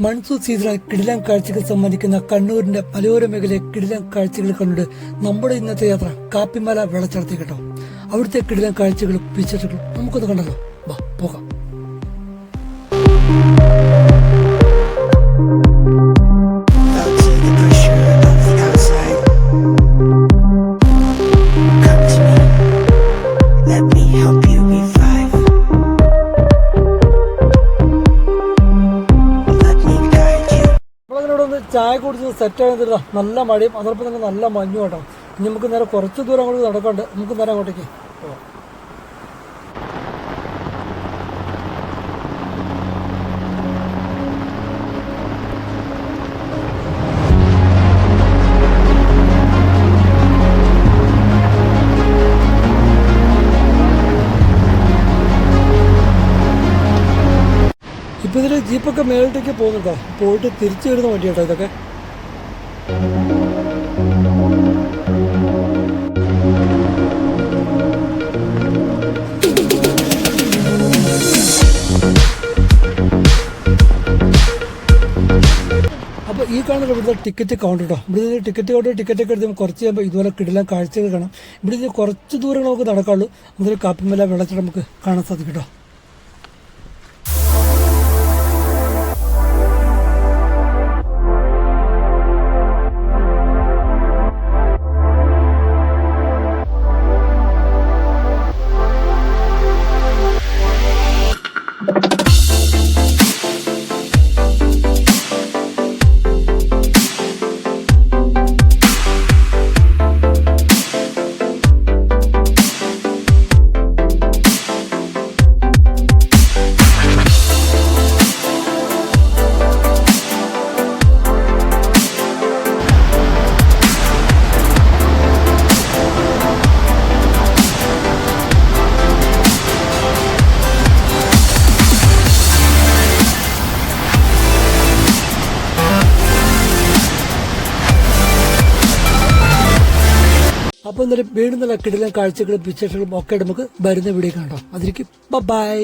Monsoon സീസണിൽ കിടിലം കാഴ്ചകൾ സംബന്ധിക്കുന്ന കണ്ണൂരിന്റെ പലയോര മേഖലയെ കിടിലം കാഴ്ചകൾ കണ്ടിട്ട് നമ്മുടെ ഇന്നത്തെ യാത്ര കാപ്പിമല വെള്ളച്ചാട്ടത്തിൽ കേട്ടോ. അവിടുത്തെ കിടിലം കാഴ്ചകളും വിശേഷങ്ങളും നമുക്കൊന്ന് കണ്ടല്ലോ. വാ പോകാം. ചായ കുടിച്ച് സെറ്റ് ആയിരുന്നില്ല നല്ല മഴയും അതോടൊപ്പം തന്നെ നല്ല മഞ്ഞും കേട്ടോ ഇനി നമുക്ക് നേരെ കുറച്ച് ദൂരം അങ്ങോട്ട് നടക്കണ്ട് നമുക്ക് നേരെ അങ്ങോട്ടേക്ക്. ഇപ്പൊ ഇതിൽ ജീപ്പൊക്കെ മേളിലേക്ക് പോകുന്നുണ്ടോ? പോയിട്ട് തിരിച്ചു വരുന്ന വണ്ടി കേട്ടോ ഇതൊക്കെ. അപ്പോൾ ഈ കാണുന്ന ഇവിടുത്തെ ടിക്കറ്റ് കൗണ്ടർ കേട്ടോ ഇവിടെ നിന്ന് ടിക്കറ്റ് കൗണ്ടർ ടിക്കറ്റ് ഒക്കെ എടുത്ത് കുറച്ച് കഴിയുമ്പോൾ ഇതുപോലെ കിടിലം കാഴ്ചകൾ കാണാം. ഇവിടെ നിന്ന് കുറച്ച് ദൂരം നമുക്ക് നടക്കാവുള്ളൂ. അതിൽ കാപ്പിമല വെള്ളച്ചാട്ടം നമുക്ക് കാണാൻ സാധിക്കും കേട്ടോ അപ്പോൾ ഇന്നലെ വീണ്ടും നല്ല കിടിലം കാഴ്ചകളും പിക്ചേഴ്സുകളും ഒക്കെ നമുക്ക് വരുന്ന വീഡിയോ കാണാം. അതിലേക്ക് ബൈ